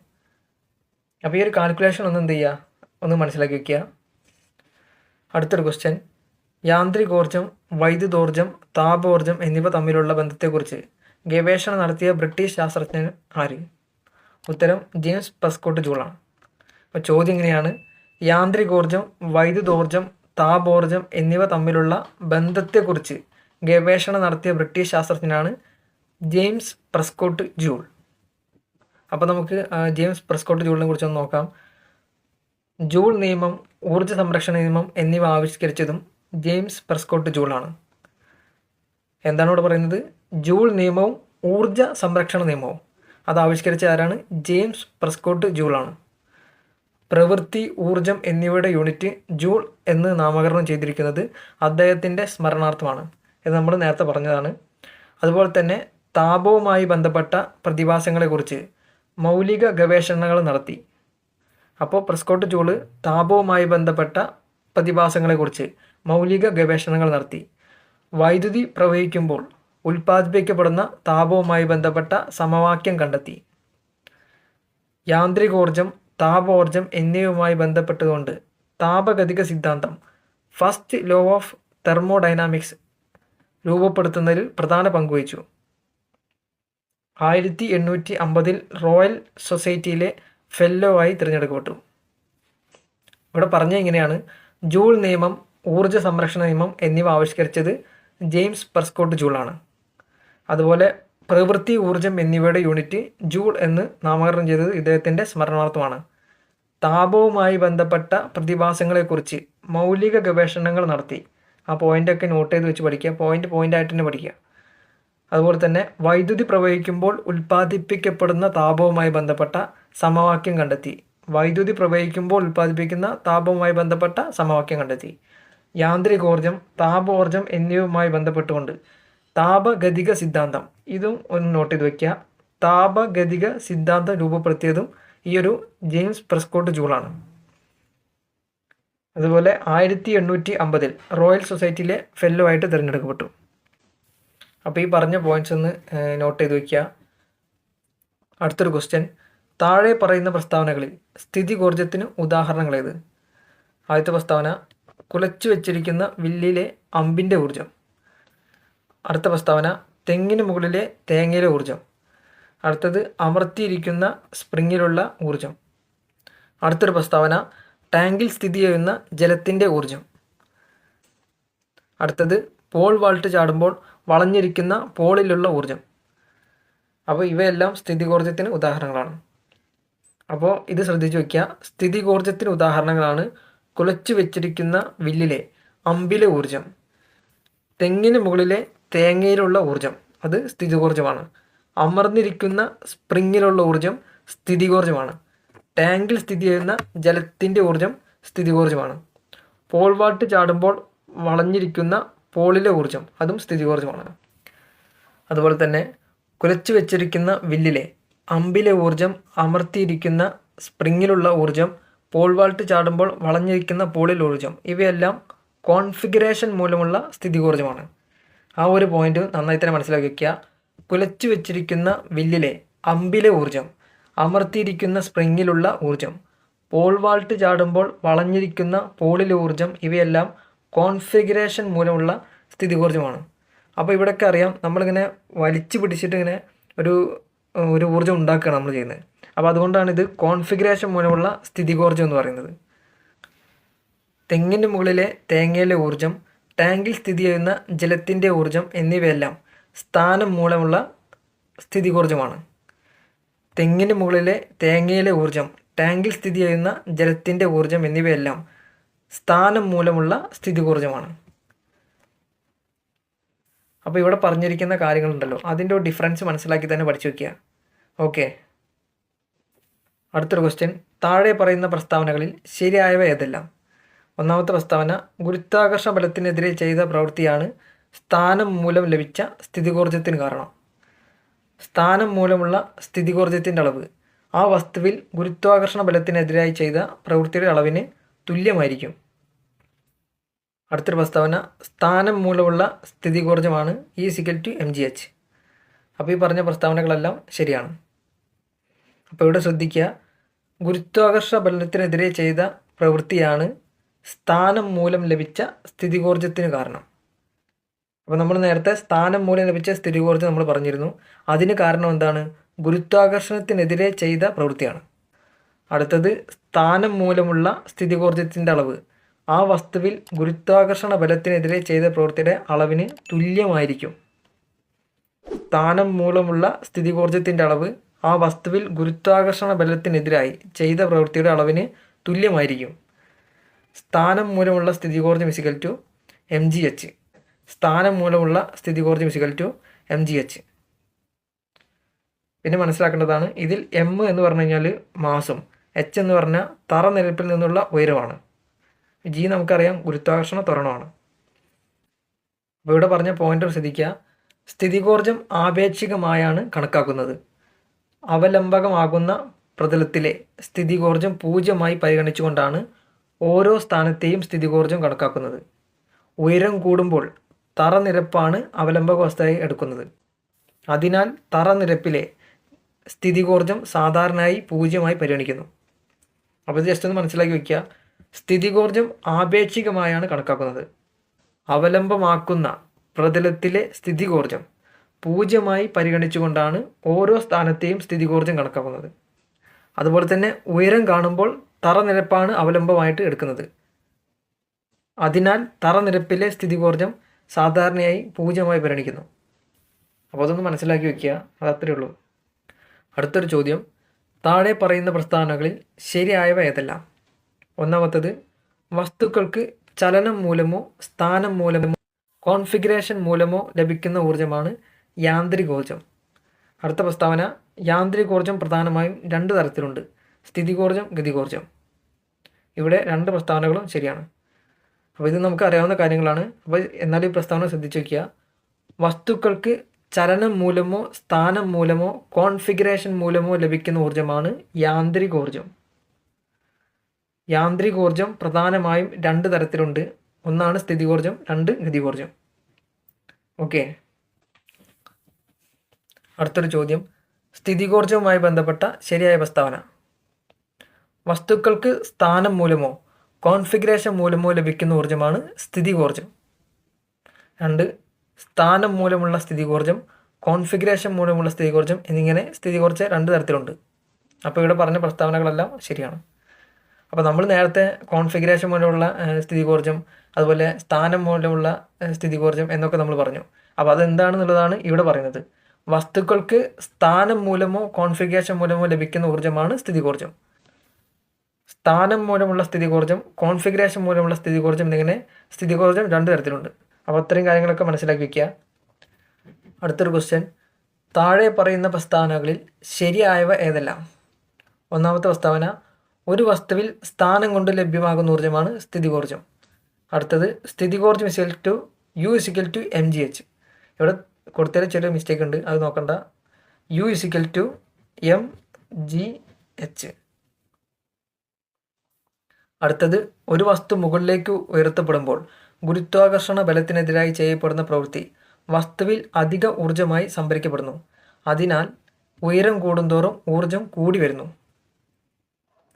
അപ്പോൾ ഈ ഒരു കാൽക്കുലേഷൻ ഒന്ന് എന്ത് ചെയ്യുക ഒന്ന് മനസ്സിലാക്കി വയ്ക്കുക അടുത്തൊരു ക്വസ്റ്റ്യൻ യാന്ത്രികോർജം വൈദ്യുതോർജം താപോർജം എന്നിവ തമ്മിലുള്ള ബന്ധത്തെക്കുറിച്ച് ഗവേഷണം നടത്തിയ ബ്രിട്ടീഷ് ശാസ്ത്രജ്ഞൻ ആര്? ഉത്തരം ജെയിംസ് പസ്കോട്ട് ജൂളാണ്. അപ്പോൾ ചോദ്യം ഇങ്ങനെയാണ്. യാന്ത്രികോർജം വൈദ്യുതോർജം താപോർജം എന്നിവ തമ്മിലുള്ള ബന്ധത്തെക്കുറിച്ച് ഗവേഷണം നടത്തിയ ബ്രിട്ടീഷ് ശാസ്ത്രജ്ഞനാണ് ജെയിംസ് പ്രസ്കോട്ട് ജൂൾ. അപ്പോൾ നമുക്ക് ജെയിംസ് പ്രസ്കോട്ട് ജൂളിനെ കുറിച്ചൊന്ന് നോക്കാം. ജൂൾ നിയമം ഊർജ സംരക്ഷണ നിയമം എന്നിവ ആവിഷ്കരിച്ചതും ജെയിംസ് പ്രസ്കോട്ട് ജൂളാണ്. എന്താണ് ഇവിടെ പറയുന്നത്? ജൂൾ നിയമവും ഊർജ സംരക്ഷണ നിയമവും. അത് ആവിഷ്കരിച്ച ആരാണ്? ജെയിംസ് പ്രസ്കോട്ട് ജൂളാണ്. പ്രവൃത്തി ഊർജം എന്നിവയുടെ യൂണിറ്റ് ജൂൾ എന്ന് നാമകരണം ചെയ്തിരിക്കുന്നത് അദ്ദേഹത്തിന്റെ സ്മരണാർത്ഥമാണ്. ഇത് നമ്മൾ നേരത്തെ പറഞ്ഞതാണ്. അതുപോലെ തന്നെ താപവുമായി ബന്ധപ്പെട്ട പ്രതിഭാസങ്ങളെക്കുറിച്ച് മൗലിക ഗവേഷണങ്ങൾ നടത്തി. അപ്പോൾ പ്രസ്കോട്ട് ജൂൾ താപവുമായി ബന്ധപ്പെട്ട പ്രതിഭാസങ്ങളെക്കുറിച്ച് മൗലിക ഗവേഷണങ്ങൾ നടത്തി. വൈദ്യുതി പ്രവഹിക്കുമ്പോൾ ഉൽപ്പാദിപ്പിക്കപ്പെടുന്ന താപവുമായി ബന്ധപ്പെട്ട സമവാക്യം കണ്ടെത്തി. യാന്ത്രികോർജം താപോർജം എന്നിവയുമായി ബന്ധപ്പെട്ടുകൊണ്ട് താപഗതിക സിദ്ധാന്തം ഫസ്റ്റ് ലോ ഓഫ് തെർമോഡൈനാമിക്സ് രൂപപ്പെടുത്തുന്നതിൽ പ്രധാന പങ്കുവഹിച്ചു ആയിരത്തി എണ്ണൂറ്റി അമ്പതിൽ റോയൽ സൊസൈറ്റിയിലെ ഫെല്ലോ ആയി തിരഞ്ഞെടുക്കപ്പെട്ടു. ഇവിടെ പറഞ്ഞ ഇങ്ങനെയാണ് ജൂൾ നിയമം ഊർജ സംരക്ഷണ നിയമം എന്നിവ ആവിഷ്കരിച്ചത് ജെയിംസ് പെർസ്കോട്ട് ജൂളാണ് അതുപോലെ പ്രവൃത്തി ഊർജം എന്നിവയുടെ യൂണിറ്റ് ജൂൾ എന്ന് നാമകരണം ചെയ്തത് ഇദ്ദേഹത്തിന്റെ സ്മരണാർത്ഥമാണ്. താപവുമായി ബന്ധപ്പെട്ട പ്രതിഭാസങ്ങളെക്കുറിച്ച് മൗലിക ഗവേഷണങ്ങൾ നടത്തി. ആ പോയിന്റൊക്കെ നോട്ട് ചെയ്ത് വെച്ച് പഠിക്കുക. പോയിന്റ് ആയിട്ട് തന്നെ പഠിക്കുക. അതുപോലെ തന്നെ വൈദ്യുതി പ്രവഹിക്കുമ്പോൾ ഉൽപ്പാദിപ്പിക്കപ്പെടുന്ന താപവുമായി ബന്ധപ്പെട്ട സമവാക്യം കണ്ടെത്തി. വൈദ്യുതി പ്രവഹിക്കുമ്പോൾ ഉൽപ്പാദിപ്പിക്കുന്ന താപവുമായി ബന്ധപ്പെട്ട സമവാക്യം കണ്ടെത്തി. യാന്ത്രികോർജം താപോർജം എന്നിവയുമായി ബന്ധപ്പെട്ടുകൊണ്ട് താപഗതിക സിദ്ധാന്തം. ഇതും ഒന്ന് നോട്ട് ചെയ്ത് വയ്ക്കുക താപഗതിക സിദ്ധാന്തം രൂപപ്പെടുത്തിയതും ഈ ഒരു ജെയിംസ് പ്രസ്കോട്ട് ജൂളാണ് അതുപോലെ ആയിരത്തി എണ്ണൂറ്റി അമ്പതിൽ റോയൽ സൊസൈറ്റിയിലെ ഫെല്ലോ ആയിട്ട് തിരഞ്ഞെടുക്കപ്പെട്ടു. അപ്പോൾ ഈ പറഞ്ഞ പോയിന്റ്സ് ഒന്ന് നോട്ട് ചെയ്ത് വയ്ക്കുക അടുത്തൊരു ക്വസ്റ്റ്യൻ താഴെ പറയുന്ന പ്രസ്താവനകളിൽ സ്ഥിതി സ്ഥിതികോർജത്തിന് ഉദാഹരണങ്ങൾ ഏത് ആദ്യത്തെ പ്രസ്താവന കുലച്ചു വെച്ചിരിക്കുന്ന വില്ലിലെ അമ്പിന്റെ ഊർജം അടുത്ത പ്രസ്താവന തെങ്ങിന് മുകളിലെ തേങ്ങയിലെ ഊർജം അടുത്തത് അമർത്തിയിരിക്കുന്ന സ്പ്രിങ്ങിലുള്ള ഊർജം അടുത്തൊരു പ്രസ്താവന ടാങ്കിൽ സ്ഥിതി ചെയ്യുന്ന ജലത്തിന്റെ ഊർജം അടുത്തത് പോൾ വാൾട്ട് ചാടുമ്പോൾ വളഞ്ഞിരിക്കുന്ന പോളിലുള്ള ഊർജം അപ്പോൾ ഇവയെല്ലാം സ്ഥിതികോർജത്തിന് ഉദാഹരണങ്ങളാണ്. അപ്പോൾ ഇത് ശ്രദ്ധിച്ചു വയ്ക്കുക. സ്ഥിതികോർജത്തിന് ഉദാഹരണങ്ങളാണ് കുലച്ചു വെച്ചിരിക്കുന്ന വില്ലിലെ അമ്പിലെ ഊർജം തെങ്ങിന് മുകളിലെ തേങ്ങയിലുള്ള ഊർജം അത് സ്ഥിതികോർജമാണ് അമർന്നിരിക്കുന്ന സ്പ്രിങ്ങിലുള്ള ഊർജം സ്ഥിതികോർജമാണ് ടാങ്കിൽ സ്ഥിതി ചെയ്യുന്ന ജലത്തിന്റെ ഊർജം സ്ഥിതികോർജമാണ് പോൾ വാട്ട് ചാടുമ്പോൾ വളഞ്ഞിരിക്കുന്ന പോളിലെ ഊർജം അതും സ്ഥിതി ഊർജമാണ്. അതുപോലെ തന്നെ കുലച്ചു വെച്ചിരിക്കുന്ന വില്ലിലെ അമ്പിലെ ഊർജം അമർത്തിയിരിക്കുന്ന സ്പ്രിങ്ങിലുള്ള ഊർജം പോൾവാൾട്ട് ചാടുമ്പോൾ വളഞ്ഞിരിക്കുന്ന പോളിൽ ഊർജം ഇവയെല്ലാം കോൺഫിഗറേഷൻ മൂലമുള്ള സ്ഥിതി ഊർജമാണ്. ആ ഒരു പോയിന്റ് നന്നായി തന്നെ മനസ്സിലാക്കി വയ്ക്കുക കുലച്ചു വെച്ചിരിക്കുന്ന വില്ലിലെ അമ്പിലെ ഊർജം അമർത്തിയിരിക്കുന്ന സ്പ്രിങ്ങിലുള്ള ഊർജം പോൾ വാൾട്ട് ചാടുമ്പോൾ വളഞ്ഞിരിക്കുന്ന പോളിലെ ഊർജം ഇവയെല്ലാം കോൺഫിഗറേഷൻ മൂലമുള്ള സ്ഥിതികോർജമാണ് അപ്പോൾ ഇവിടെയൊക്കെ അറിയാം നമ്മളിങ്ങനെ വലിച്ചു പിടിച്ചിട്ട് ഇങ്ങനെ ഒരു ഒരു ഊർജം ഉണ്ടാക്കുകയാണ് നമ്മൾ ചെയ്യുന്നത്. അപ്പോൾ അതുകൊണ്ടാണ് ഇത് കോൺഫിഗറേഷൻ മൂലമുള്ള സ്ഥിതികോർജം എന്ന് പറയുന്നത്. തെങ്ങിന്റെ മുകളിലെ തേങ്ങയിലെ ഊർജം ടാങ്കിൽ സ്ഥിതി ചെയ്യുന്ന ജലത്തിന്റെ ഊർജം എന്നിവയെല്ലാം സ്ഥാനം മൂലമുള്ള സ്ഥിതികോർജമാണ് തെങ്ങിന് മുകളിലെ തേങ്ങയിലെ ഊർജം ടാങ്കിൽ സ്ഥിതി ചെയ്യുന്ന ജലത്തിന്റെ ഊർജം എന്നിവയെല്ലാം സ്ഥാനം മൂലമുള്ള സ്ഥിതികോർജമാണ് അപ്പോൾ ഇവിടെ പറഞ്ഞിരിക്കുന്ന കാര്യങ്ങളുണ്ടല്ലോ. അതിന്റെ ഡിഫറൻസ് മനസ്സിലാക്കി തന്നെ പഠിച്ചു വയ്ക്കുക ഓക്കെ അടുത്തൊരു ക്വസ്റ്റ്യൻ താഴെ പറയുന്ന പ്രസ്താവനകളിൽ ശരിയായവ ഏതെല്ലാം? ഒന്നാമത്തെ പ്രസ്താവന ഗുരുത്വാകർഷണ ബലത്തിനെതിരെ ചെയ്ത പ്രവൃത്തിയാണ് സ്ഥാനം മൂലം ലഭിച്ച സ്ഥിതികോർജത്തിന് കാരണം. സ്ഥാനം മൂലമുള്ള സ്ഥിതികോർജത്തിന്റെ അളവ്. ആ വസ്തുവിൽ ഗുരുത്വാകർഷണ ബലത്തിനെതിരായി ചെയ്ത പ്രവൃത്തിയുടെ അളവിന് തുല്യമായിരിക്കും. അടുത്തൊരു പ്രസ്താവന സ്ഥാനം മൂലമുള്ള സ്ഥിതികോർജമാണ് is equal to M G H അപ്പോൾ ഈ പറഞ്ഞ പ്രസ്താവനകളെല്ലാം ശരിയാണ്. അപ്പോൾ ഇവിടെ ശ്രദ്ധിക്കുക ഗുരുത്വാകർഷണ ബലത്തിനെതിരെ ചെയ്ത പ്രവൃത്തിയാണ് സ്ഥാനം മൂലം ലഭിച്ച സ്ഥിതികോർജത്തിന് കാരണം. അപ്പോൾ നമ്മൾ നേരത്തെ സ്ഥാനം മൂലം ലഭിച്ച സ്ഥിതികോർജം നമ്മൾ പറഞ്ഞിരുന്നു. അതിന് കാരണം എന്താണ്? ഗുരുത്വാകർഷണത്തിനെതിരെ ചെയ്ത പ്രവൃത്തിയാണ്. അടുത്തത് സ്ഥാനം മൂലമുള്ള സ്ഥിതികോർജത്തിന്റെ അളവ്. ആ വസ്തുവിൽ ഗുരുത്വാകർഷണ ബലത്തിനെതിരെ ചെയ്ത പ്രവൃത്തിയുടെ അളവിന് തുല്യമായിരിക്കും. സ്ഥാനം മൂലമുള്ള സ്ഥിതികോർജത്തിന്റെ അളവ് ആ വസ്തുവിൽ ഗുരുത്വാകർഷണ ബലത്തിനെതിരായി ചെയ്ത പ്രവൃത്തിയുടെ അളവിന് തുല്യമായിരിക്കും. സ്ഥാനം മൂലമുള്ള സ്ഥിതികോർജം is equal to M G H സ്ഥാനം മൂലമുള്ള സ്ഥിതികോർജം is equal to M G H പിന്നെ മനസ്സിലാക്കേണ്ടതാണ് ഇതിൽ എം എന്ന് പറഞ്ഞു കഴിഞ്ഞാൽ മാസം. എച്ച് എന്ന് പറഞ്ഞാൽ തറനിരപ്പിൽ നിന്നുള്ള ഉയരമാണ്. ജി നമുക്കറിയാം ഗുരുത്വാകർഷണ ത്വരണമാണ്. അപ്പോൾ ഇവിടെ പറഞ്ഞ പോയിന്റ് ശ്രദ്ധിക്കുക സ്ഥിതികോർജം ആപേക്ഷികമായാണ് കണക്കാക്കുന്നത്. അവലംബകമാകുന്ന പ്രതലത്തിലെ സ്ഥിതികോർജം പൂജ്യമായി പരിഗണിച്ചുകൊണ്ടാണ് ഓരോ സ്ഥാനത്തെയും സ്ഥിതികോർജം കണക്കാക്കുന്നത്. ഉയരം കൂടുമ്പോൾ തറ നിരപ്പാണ് അവലംബക വസ്തുവായി എടുക്കുന്നത്. അതിനാൽ തറനിരപ്പിലെ സ്ഥിതികോർജം സാധാരണയായി പൂജ്യമായി പരിഗണിക്കുന്നു. അപ്പോൾ ഇത് ജസ്റ്റ് ഒന്ന് മനസ്സിലാക്കി വയ്ക്കുക സ്ഥിതികോർജം ആപേക്ഷികമായാണ് കണക്കാക്കുന്നത്. അവലംബമാക്കുന്ന പ്രതലത്തിലെ സ്ഥിതികോർജം പൂജ്യമായി പരിഗണിച്ചുകൊണ്ടാണ് ഓരോ സ്ഥാനത്തെയും സ്ഥിതികോർജം കണക്കാക്കുന്നത്. അതുപോലെ തന്നെ ഉയരം കാണുമ്പോൾ തറനിരപ്പാണ് അവലംബമായിട്ട് എടുക്കുന്നത്. അതിനാൽ തറനിരപ്പിലെ സ്ഥിതികോർജം സാധാരണയായി പൂജ്യമായി പരിഗണിക്കുന്നു. അപ്പോൾ അതൊന്ന് മനസ്സിലാക്കി വയ്ക്കുക അത് ഉള്ളൂ. അടുത്തൊരു ചോദ്യം. താഴെ പറയുന്ന പ്രസ്താവനകളിൽ ശരിയായവ ഏതെല്ലാം? ഒന്നാമത്തത് വസ്തുക്കൾക്ക് ചലനം മൂലമോ സ്ഥാനം മൂലമോ കോൺഫിഗറേഷൻ മൂലമോ ലഭിക്കുന്ന ഊർജമാണ് യാന്ത്രികോർജം അടുത്ത പ്രസ്താവന യാന്ത്രികോർജം പ്രധാനമായും രണ്ട് തരത്തിലുണ്ട്. സ്ഥിതികോർജം ഗതികോർജം ഇവിടെ രണ്ട് പ്രസ്താവനകളും ശരിയാണ്. അപ്പോൾ ഇത് നമുക്ക് അറിയാവുന്ന കാര്യങ്ങളാണ്. അപ്പോൾ എന്നാലും ഈ പ്രസ്താവന ശ്രദ്ധിച്ചു വയ്ക്കുക വസ്തുക്കൾക്ക് ചലനം മൂലമോ സ്ഥാനം മൂലമോ കോൺഫിഗറേഷൻ മൂലമോ ലഭിക്കുന്ന ഊർജമാണ് യാന്ത്രികോർജം യാന്ത്രികോർജം പ്രധാനമായും രണ്ട് തരത്തിലുണ്ട്. ഒന്നാണ് സ്ഥിതികോർജം രണ്ട് ഗതികോർജം ഓക്കെ. അടുത്തൊരു ചോദ്യം. സ്ഥിതികോർജവുമായി ബന്ധപ്പെട്ട ശരിയായ പ്രസ്താവന. വസ്തുക്കൾക്ക് സ്ഥാനം മൂലമോ കോൺഫിഗറേഷൻ മൂലമോ ലഭിക്കുന്ന ഊർജമാണ് സ്ഥിതി ഊർജം രണ്ട് സ്ഥാനം മൂലമുള്ള സ്ഥിതി ഊർജം കോൺഫിഗറേഷൻ മൂലമുള്ള സ്ഥിതി ഊർജം എന്നിങ്ങനെ സ്ഥിതി കുറച്ച് രണ്ട് തരത്തിലുണ്ട്. അപ്പോൾ ഇവിടെ പറഞ്ഞ പ്രസ്താവനകളെല്ലാം ശരിയാണ്. അപ്പോൾ നമ്മൾ നേരത്തെ കോൺഫിഗറേഷൻ മൂലമുള്ള സ്ഥിതി ഊർജം അതുപോലെ സ്ഥാനം മൂലമുള്ള സ്ഥിതി ഊർജം എന്നൊക്കെ നമ്മൾ പറഞ്ഞു. അപ്പോൾ അതെന്താണെന്നുള്ളതാണ് ഇവിടെ പറയുന്നത്. വസ്തുക്കൾക്ക് സ്ഥാനം മൂലമോ കോൺഫിഗറേഷൻ മൂലമോ ലഭിക്കുന്ന ഊർജമാണ് സ്ഥിതികോർജം സ്ഥാനം മൂലമുള്ള സ്ഥിതികോർജം കോൺഫിഗറേഷൻ മൂലമുള്ള സ്ഥിതികോർജം എന്നിങ്ങനെ സ്ഥിതികോർജം രണ്ട് തരത്തിലുണ്ട്. അപ്പോൾ അത്രയും കാര്യങ്ങളൊക്കെ മനസ്സിലാക്കി വയ്ക്കുക അടുത്തൊരു ക്വസ്റ്റ്യൻ താഴെ പറയുന്ന പ്രസ്താവനകളിൽ ശരിയായവ ഏതെല്ലാം? ഒന്നാമത്തെ പ്രസ്താവന ഒരു വസ്തുവിൽ സ്ഥാനം കൊണ്ട് ലഭ്യമാകുന്ന ഊർജമാണ് സ്ഥിതികോർജം അടുത്തത് സ്ഥിതികോർജം is equal to U is equal to M G H ഇവിടെ കൊടുത്തതിൽ ചെറിയ മിസ്റ്റേക്ക് ഉണ്ട് അത് നോക്കണ്ട. U is equal to M G H അടുത്തത് ഒരു വസ്തു മുകളിലേക്ക് ഉയർത്തപ്പെടുമ്പോൾ ഗുരുത്വാകർഷണ ബലത്തിനെതിരായി ചെയ്യപ്പെടുന്ന പ്രവൃത്തി വസ്തുവിൽ അധിക ഊർജമായി സംഭരിക്കപ്പെടുന്നു. അതിനാൽ ഉയരം കൂടുന്തോറും ഊർജം കൂടി വരുന്നു.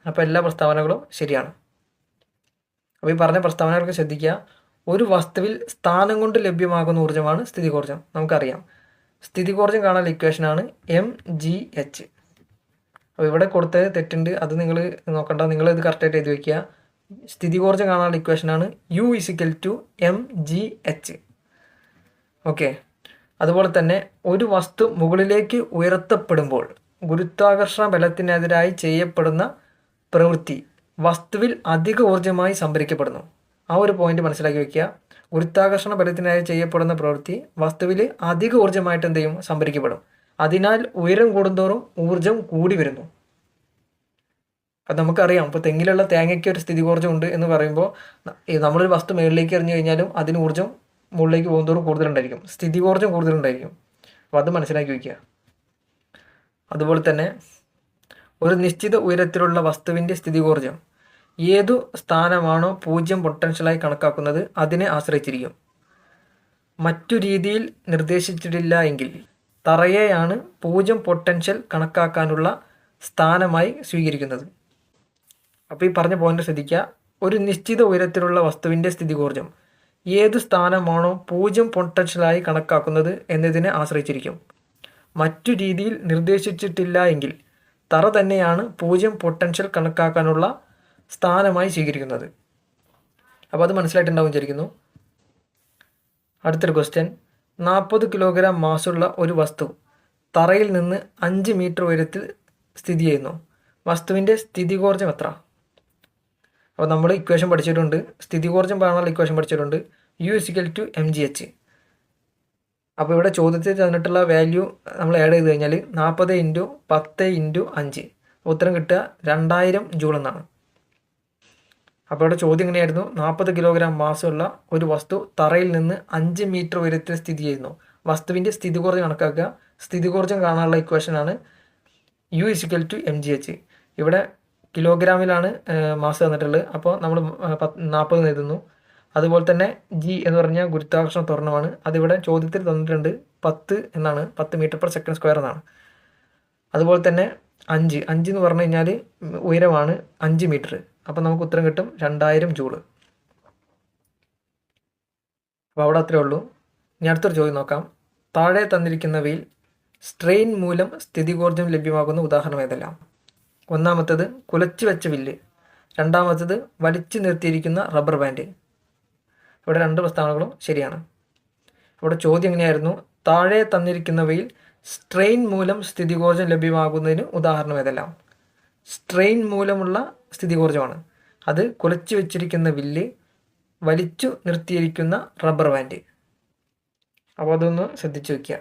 അപ്പോൾ എല്ലാ പ്രസ്താവനകളും ശരിയാണ്. അപ്പോൾ ഈ പറഞ്ഞ പ്രസ്താവനകൾക്ക് ശ്രദ്ധിക്കുക ഒരു വസ്തുവിൽ സ്ഥാനം കൊണ്ട് ലഭ്യമാകുന്ന ഊർജമാണ് സ്ഥിതികോർജം നമുക്കറിയാം. സ്ഥിതികോർജം കാണാനുള്ള ഇക്വേഷനാണ് എം ജി എച്ച് അപ്പോൾ ഇവിടെ കൊടുത്ത തെറ്റുണ്ട്. അത് നിങ്ങൾ നോക്കണ്ട. നിങ്ങൾ ഇത് കറക്റ്റായിട്ട് എഴുതി വയ്ക്കുക സ്ഥിതികോർജം കാണാനുള്ള ഇക്വേഷനാണ് U is equal to M G H okay അതുപോലെ തന്നെ ഒരു വസ്തു മുകളിലേക്ക് ഉയർത്തപ്പെടുമ്പോൾ ഗുരുത്വാകർഷണ ബലത്തിനെതിരായി ചെയ്യപ്പെടുന്ന പ്രവൃത്തി വസ്തുവിൽ അധിക ഊർജമായി സംഭരിക്കപ്പെടുന്നു. ആ ഒരു പോയിന്റ് മനസ്സിലാക്കി വെക്കുക. ഗുരുത്വാകർഷണ ബലത്തിനായി ചെയ്യപ്പെടുന്ന പ്രവൃത്തി വസ്തുവിൽ അധിക ഊർജമായിട്ട് എന്ത് ചെയ്യും? സംഭരിക്കപ്പെടും. അതിനാൽ ഉയരം കൂടുന്തോറും ഊർജം കൂടി വരുന്നു. അത് നമുക്കറിയാം ഇപ്പോൾ തെങ്ങിലുള്ള തേങ്ങയ്ക്ക് ഒരു സ്ഥിതികോർജം ഉണ്ട് എന്ന് പറയുമ്പോൾ നമ്മളൊരു വസ്തു മുകളിലേക്ക് എറിഞ്ഞു കഴിഞ്ഞാലും അതിന് ഊർജം മുകളിലേക്ക് പോകുന്നതോറും കൂടുതലുണ്ടായിരിക്കും. സ്ഥിതികോർജം കൂടുതലുണ്ടായിരിക്കും. അപ്പോൾ അത് മനസ്സിലാക്കി വയ്ക്കുക അതുപോലെ തന്നെ ഒരു നിശ്ചിത ഉയരത്തിലുള്ള വസ്തുവിന്റെ സ്ഥിതികോർജം ഏതു സ്ഥാനമാണോ പൂജ്യം പൊട്ടൻഷ്യലായി കണക്കാക്കുന്നത് അതിനെ ആശ്രയിച്ചിരിക്കും. മറ്റു രീതിയിൽ നിർദ്ദേശിച്ചിട്ടില്ല എങ്കിൽ തറയെയാണ് പൂജ്യം പൊട്ടൻഷ്യൽ കണക്കാക്കാനുള്ള സ്ഥാനമായി സ്വീകരിക്കുന്നത്. അപ്പോൾ ഈ പറഞ്ഞ പോയിന്റ് ശ്രദ്ധിക്കുക. ഒരു നിശ്ചിത ഉയരത്തിലുള്ള വസ്തുവിന്റെ സ്ഥിതികോർജം ഏത് സ്ഥാനമാണോ പൂജ്യം പൊട്ടൻഷ്യലായി കണക്കാക്കുന്നത് എന്നതിനെ ആശ്രയിച്ചിരിക്കും. മറ്റു രീതിയിൽ നിർദ്ദേശിച്ചിട്ടില്ല എങ്കിൽ തറ തന്നെയാണ് പൂജ്യം പൊട്ടൻഷ്യൽ കണക്കാക്കാനുള്ള സ്ഥാനമായി സ്വീകരിക്കുന്നത്. അപ്പോൾ അത് മനസ്സിലായിട്ടുണ്ടാവും വിചാരിക്കുന്നു. അടുത്തൊരു ക്വസ്റ്റ്യൻ നാൽപ്പത് കിലോഗ്രാം മാസുള്ള ഒരു വസ്തു തറയിൽ നിന്ന് അഞ്ച് മീറ്റർ ഉയരത്തിൽ സ്ഥിതി ചെയ്യുന്നു. വസ്തുവിന്റെ സ്ഥിതികോർജം എത്ര? അപ്പോൾ നമ്മൾ ഇക്വേഷൻ പഠിച്ചിട്ടുണ്ട്. സ്ഥിതികോർജം പറയാനുള്ള ഇക്വേഷൻ പഠിച്ചിട്ടുണ്ട്. U is equal to M G H അപ്പോൾ ഇവിടെ ചോദ്യത്തിൽ തന്നിട്ടുള്ള വാല്യൂ നമ്മൾ ആഡ് ചെയ്ത് കഴിഞ്ഞാൽ നാൽപ്പത് ഇന്റു പത്ത് ഇന്റു അഞ്ച്. ഉത്തരം കിട്ടുക രണ്ടായിരം ജൂൾ എന്നാണ്. അപ്പോൾ ഇവിടെ ചോദ്യം എങ്ങനെയായിരുന്നു? നാൽപ്പത് കിലോഗ്രാം മാസമുള്ള ഒരു വസ്തു തറയിൽ നിന്ന് അഞ്ച് മീറ്റർ ഉയരത്തിൽ സ്ഥിതി ചെയ്യുന്നു. വസ്തുവിന്റെ സ്ഥിതികോർജം കണക്കാക്കുക. സ്ഥിതികോർജം കാണാനുള്ള ഇക്വേഷനാണ് U is equal to M G H ഇവിടെ കിലോഗ്രാമിലാണ് മാസ് തന്നിട്ടുള്ളത്. അപ്പോൾ നമ്മൾ നാൽപ്പത് എഴുതുന്നു. അതുപോലെ തന്നെ ജി എന്ന് പറഞ്ഞാൽ ഗുരുത്വാകർഷണ ത്വരണമാണ്. അതിവിടെ ചോദ്യത്തിൽ തന്നിട്ടുണ്ട് പത്ത് എന്നാണ്. പത്ത് മീറ്റർ പെർ സെക്കൻഡ് സ്ക്വയർ എന്നാണ്. അതുപോലെ തന്നെ അഞ്ച്. അഞ്ച് എന്ന് പറഞ്ഞു കഴിഞ്ഞാൽ ഉയരമാണ് അഞ്ച് മീറ്റർ. അപ്പോൾ നമുക്ക് ഉത്തരം കിട്ടും രണ്ടായിരം ജൂൾ. അപ്പോൾ അവിടെ അത്രേ ഉള്ളൂ. ഇനി അടുത്തൊരു ചോദ്യം നോക്കാം. താഴെ തന്നിരിക്കുന്നവയിൽ സ്ട്രെയിൻ മൂലം സ്ഥിതികോർജം ലഭ്യമാകുന്ന ഉദാഹരണം ഏതെല്ലാം? ഒന്നാമത്തേത് കുലച്ചു വെച്ച വില്ല് രണ്ടാമത്തേത് വലിച്ചു നിർത്തിയിരിക്കുന്ന റബ്ബർ ബാൻഡ് ഇവിടെ രണ്ട് പ്രസ്താവനകളും ശരിയാണ്. ഇവിടെ ചോദ്യം എങ്ങനെയായിരുന്നു? താഴെ തന്നിരിക്കുന്നവയിൽ സ്ട്രെയിൻ മൂലം സ്ഥിതികോർജം ലഭ്യമാകുന്നതിന് ഉദാഹരണം ഏതെല്ലാം? സ്ട്രെയിൻ മൂലമുള്ള സ്ഥിതികോർജമാണ് അത് കുലച്ചു വെച്ചിരിക്കുന്ന വില്ല് വലിച്ചു നിർത്തിയിരിക്കുന്ന റബ്ബർ ബാൻഡ്. അപ്പോൾ അതൊന്ന് ശ്രദ്ധിച്ചു വെക്കുക.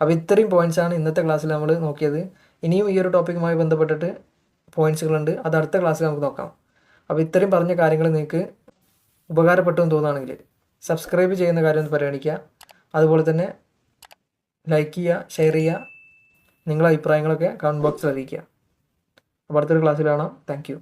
അപ്പോൾ ഇത്രയും പോയിൻസാണ് ഇന്നത്തെ ക്ലാസ്സിൽ നമ്മൾ നോക്കിയത്. ഇനിയും ഈ ഒരു ടോപ്പിക്കുമായി ബന്ധപ്പെട്ടിട്ട് പോയിൻസുകളുണ്ട് അത് അടുത്ത ക്ലാസ്സിൽ നമുക്ക് നോക്കാം. അപ്പോൾ ഇത്രയും പറഞ്ഞ കാര്യങ്ങൾ നിങ്ങൾക്ക് ഉപകാരപ്പെട്ടു എന്ന് തോന്നുകയാണെങ്കിൽ സബ്സ്ക്രൈബ് ചെയ്യുന്ന കാര്യം ഒന്ന് പരിഗണിക്കുക. അതുപോലെ തന്നെ ലൈക്ക് ചെയ്യുക ഷെയർ ചെയ്യുക നിങ്ങളുടെ അഭിപ്രായങ്ങളൊക്കെ കമന്റ് ബോക്സിൽ അറിയിക്കുക. അടുത്തൊരു ക്ലാസ്സിൽ കാണാം. താങ്ക്